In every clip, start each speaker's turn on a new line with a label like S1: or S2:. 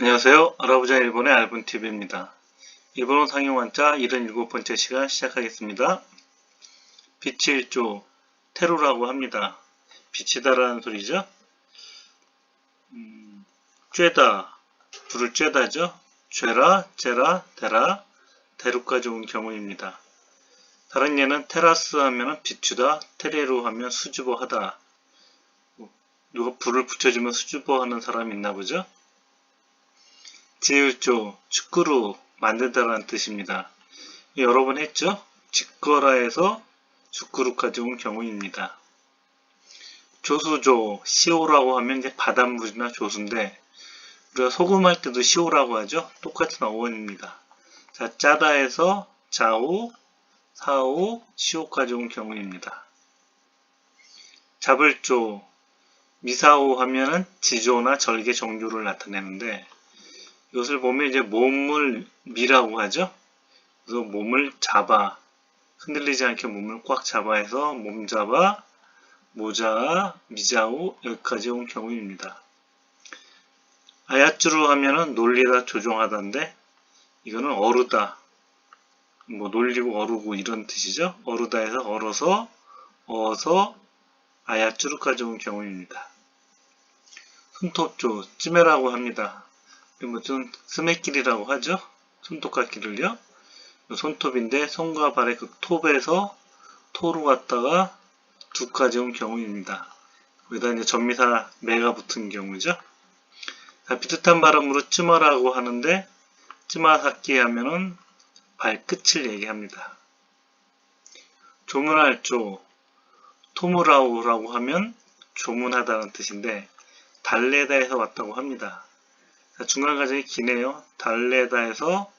S1: 안녕하세요. 알아보자 일본의 알본TV입니다. 일본어 상용환자 77번째 시간 시작하겠습니다. 빛이 일조, 테루라고 합니다. 빛이다라는 소리죠. 음, 쬐다, 불을 쬐다죠. 쬐라, 째라, 대라, 대루까지 온 경우입니다. 다른 예는 테라스 하면 비추다, 테레로 하면 수줍어 하다. 누가 불을 붙여주면 수줍어 하는 사람이 있나 보죠? 지을조, 축구로 만들다라는 뜻입니다. 여러 번 했죠? 짓거라에서 축구루까지 온 경우입니다. 조수조, 시오라고 하면 이제 바닷물이나 조수인데 우리가 소금 할 때도 시오라고 하죠? 똑같은 어원입니다. 자, 짜다에서 좌우, 사우, 시오까지 온 경우입니다. 잡을조, 미사오 하면은 지조나 절개 정조를 나타내는데 이것을 보면 이제 몸을 미라고 하죠. 그래서 몸을 잡아 흔들리지 않게 몸을 꽉 잡아 해서 몸 잡아 모자 미자우 여기까지 온 경우입니다. 아야쭈루 하면은 놀리다 조종하다인데 이거는 어루다 뭐 놀리고 어루고 이런 뜻이죠. 어루다에서 얼어서 어서 아야쭈루까지 온 경우입니다. 손톱조 찌메라고 합니다. 뭐좀 스매길이라고 하죠. 손톱깎이를요. 손톱인데 손과 발의 그 톱에서 토로 갔다가 두까지 온 경우입니다. 거기다 이제 전미사 매가 붙은 경우죠. 자, 비슷한 발음으로 찌마라고 하는데 찌마삭기 하면은 발끝을 얘기합니다. 조문할 조 토무라우라고 하면 조문하다는 뜻인데 달래다에서 왔다고 합니다. 중간 과정이 기네요. 달래다에서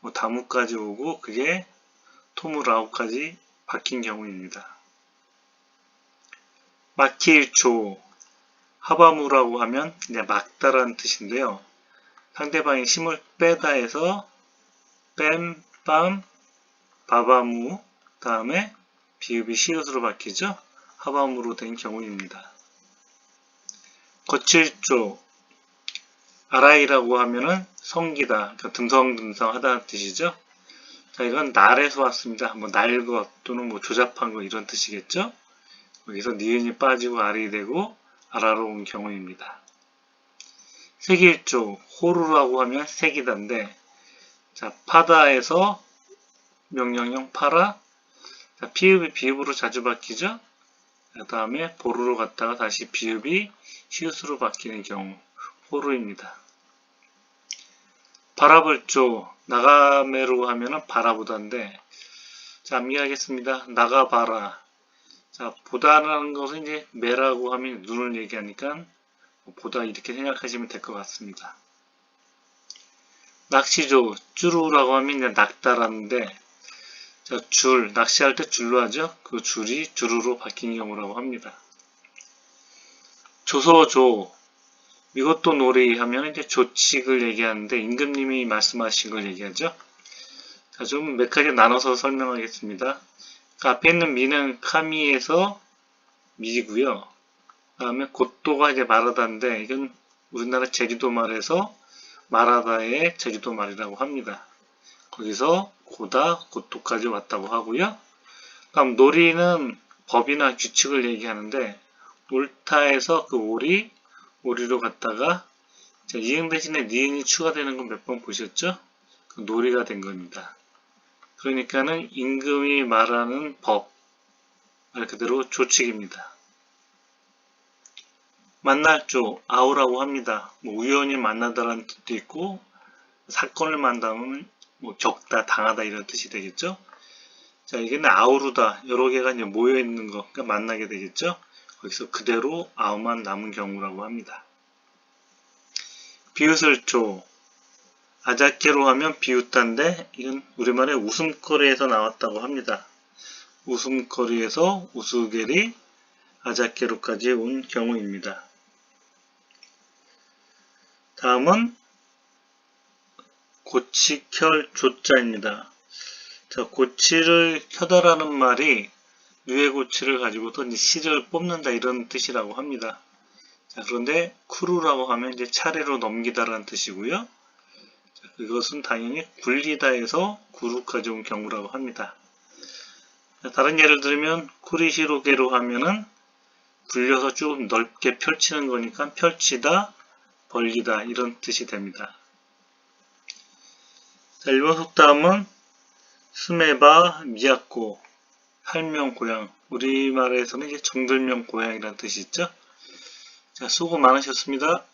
S1: 뭐 다무까지 오고 그게 토무라우까지 바뀐 경우입니다. 마키일초 하바무라고 하면 이제 막다라는 뜻인데요. 상대방의 힘을 빼다 해서 뺨, 빰, 바바무 다음에 비읍이 시옷으로 바뀌죠. 하바무로 된 경우입니다. 거칠조 아라이라고 하면은 성기다, 그러니까 듬성듬성하다는 뜻이죠. 자, 이건 날에서 왔습니다. 뭐 날것 또는 뭐 조잡한 것 이런 뜻이겠죠. 여기서 니은이 빠지고 알이 되고 아라로 온 경우입니다. 색일조, 호루라고 하면 색이다인데, 자, 파다에서 명령형 파라, 자, 피읍이 비읍으로 자주 바뀌죠. 그 다음에 보루로 갔다가 다시 비읍이 시옷으로 바뀌는 경우, 호루입니다. 바라볼조 나가메로 하면은 바라보다인데 자 암기하겠습니다. 나가봐라 자 보다라는 것은 이제 매라고 하면 눈을 얘기하니까 보다 이렇게 생각하시면 될 것 같습니다. 낚시조 쭈루라고 하면 이제 낙다라는데 자, 줄 낚시할 때 줄로 하죠. 그 줄이 주루로 바뀐 경우라고 합니다. 조서조 이것도 놀이 하면 이제 조칙을 얘기하는데 임금님이 말씀하신 걸 얘기하죠. 자, 좀 몇 가지 나눠서 설명하겠습니다. 그 앞에 있는 미는 카미에서 미고요. 그 다음에 곧도가 이제 마라다인데 이건 우리나라 제주도 말에서 마라다의 제주도 말이라고 합니다. 거기서 고다, 곧도까지 왔다고 하고요. 그럼 놀이는 법이나 규칙을 얘기하는데 옳다에서 그 옳이 오리로 갔다가 자, 이행 대신에 니은이 추가되는 건 몇 번 보셨죠? 그 놀이가 된 겁니다. 그러니까는 임금이 말하는 법, 말 그대로 조칙입니다. 만날 조, 아우라고 합니다. 뭐 우연히 만나다라는 뜻도 있고 사건을 만나면 뭐 겪다, 당하다 이런 뜻이 되겠죠. 자, 이게 아우르다 여러 개가 이제 모여 있는 거, 그러니까 만나게 되겠죠. 거기서 그대로 아우만 남은 경우라고 합니다. 비웃을조 아자케로 하면 비웃다인데 이건 우리말의 웃음거리에서 나왔다고 합니다. 웃음거리에서 우스개리 아자케로까지 온 경우입니다. 다음은 고치켤 조자입니다. 자, 고치를 켜다라는 말이 유해고치를 가지고도 씨를 뽑는다 이런 뜻이라고 합니다. 자, 그런데 쿠루라고 하면 이제 차례로 넘기다라는 뜻이고요. 자, 그것은 당연히 굴리다에서 구루 가져온 경우라고 합니다. 자, 다른 예를 들면 쿠리시로게로 하면은 굴려서 쭉 넓게 펼치는 거니까 펼치다, 벌리다 이런 뜻이 됩니다. 자, 일본 속담은 스메바, 미야코, 할명 고향, 우리말에서는 이제 정들명 고향이라는 뜻이 있죠. 자, 수고 많으셨습니다.